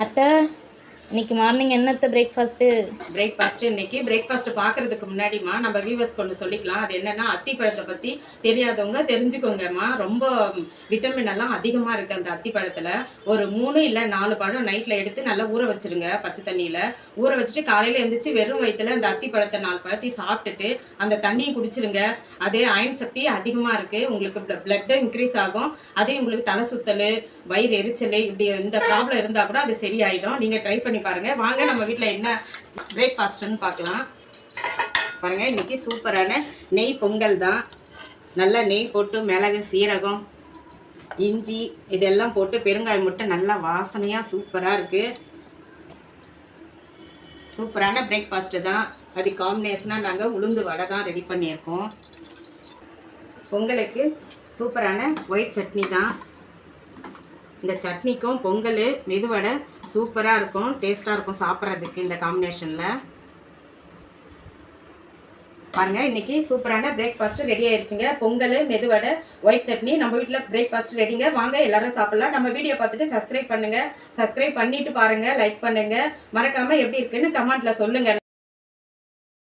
அத்தை இன்னைக்கு மார்னிங் என்னத்த பிரேக்ஃபாஸ்ட்டு பிரேக்ஃபாஸ்ட் இன்னைக்கு. பிரேக்ஃபாஸ்ட் பாக்குறதுக்கு முன்னாடிமா நம்ம வியூவர்ஸ் கொண்டு சொல்லிக்கலாம். அது என்னன்னா அத்திப்பழத்தை பத்தி தெரியாதவங்க தெரிஞ்சுக்கோங்கம்மா. ரொம்ப விட்டமின் எல்லாம் அதிகமா இருக்கு அந்த அத்திப்பழத்துல ஒரு மூணு இல்ல நாலு பழம் நைட்ல எடுத்து நல்லா ஊற வச்சிருங்க பச்சை தண்ணியில. ஊற வச்சுட்டு காலையில எழுந்திரிச்சு வெறும் வயித்துல அந்த அத்திப்பழத்தை நாலு பழத்தையும் சாப்பிட்டுட்டு அந்த தண்ணியை குடிச்சிருங்க. அதே அயன் சக்தி அதிகமா இருக்கு. உங்களுக்கு பிளட் இன்க்ரீஸ் ஆகும். அதே உங்களுக்கு தலை சுத்தல் வயிறு எரிச்சல் இப்படி இந்த ப்ராப்ளம் இருந்தா கூட அது சரியாயிடும். நீங்க ட்ரை பண்ணி பாருங்க. வாங்க நம்ம வீட்டில் என்ன பிரேக்ஃபாஸ்ட்னு பார்க்கலாம். பாருங்க இன்னைக்கு சூப்பரான நெய் பொங்கல் தான். நல்லா நெய் போட்டு மிளகு சீரகம் இஞ்சி இதெல்லாம் போட்டு பெருங்காயம் முட்டை நல்லா வாசனையாக சூப்பராக இருக்கு. சூப்பரான பிரேக்ஃபாஸ்ட்டு தான். அது காம்பினேஷனாக நாங்கள் உளுந்து வடை தான் ரெடி பண்ணியிருக்கோம். பொங்கலுக்கு சூப்பரான ஒயிட் சட்னி தான். இந்த சட்னிக்கும் பொங்கல் மெதுவடை சூப்பராக இருக்கும் டேஸ்ட்டாக இருக்கும் சாப்பிட்றதுக்கு இந்த காம்பினேஷனில் பாருங்க இன்னைக்கு சூப்பரான பிரேக்ஃபாஸ்ட் ரெடி ஆயிடுச்சுங்க பொங்கல் மெதுவடை ஒயிட் சட்னி நம்ம வீட்டில் பிரேக்ஃபாஸ்ட் ரெடிங்க வாங்க எல்லாரும் சாப்பிடலாம். நம்ம வீடியோ பார்த்துட்டு சப்ஸ்கிரைப் பண்ணுங்க. சப்ஸ்கிரைப் பண்ணிட்டு பாருங்க லைக் பண்ணுங்க. மறக்காம எப்படி இருக்குன்னு கமெண்ட்ல சொல்லுங்க.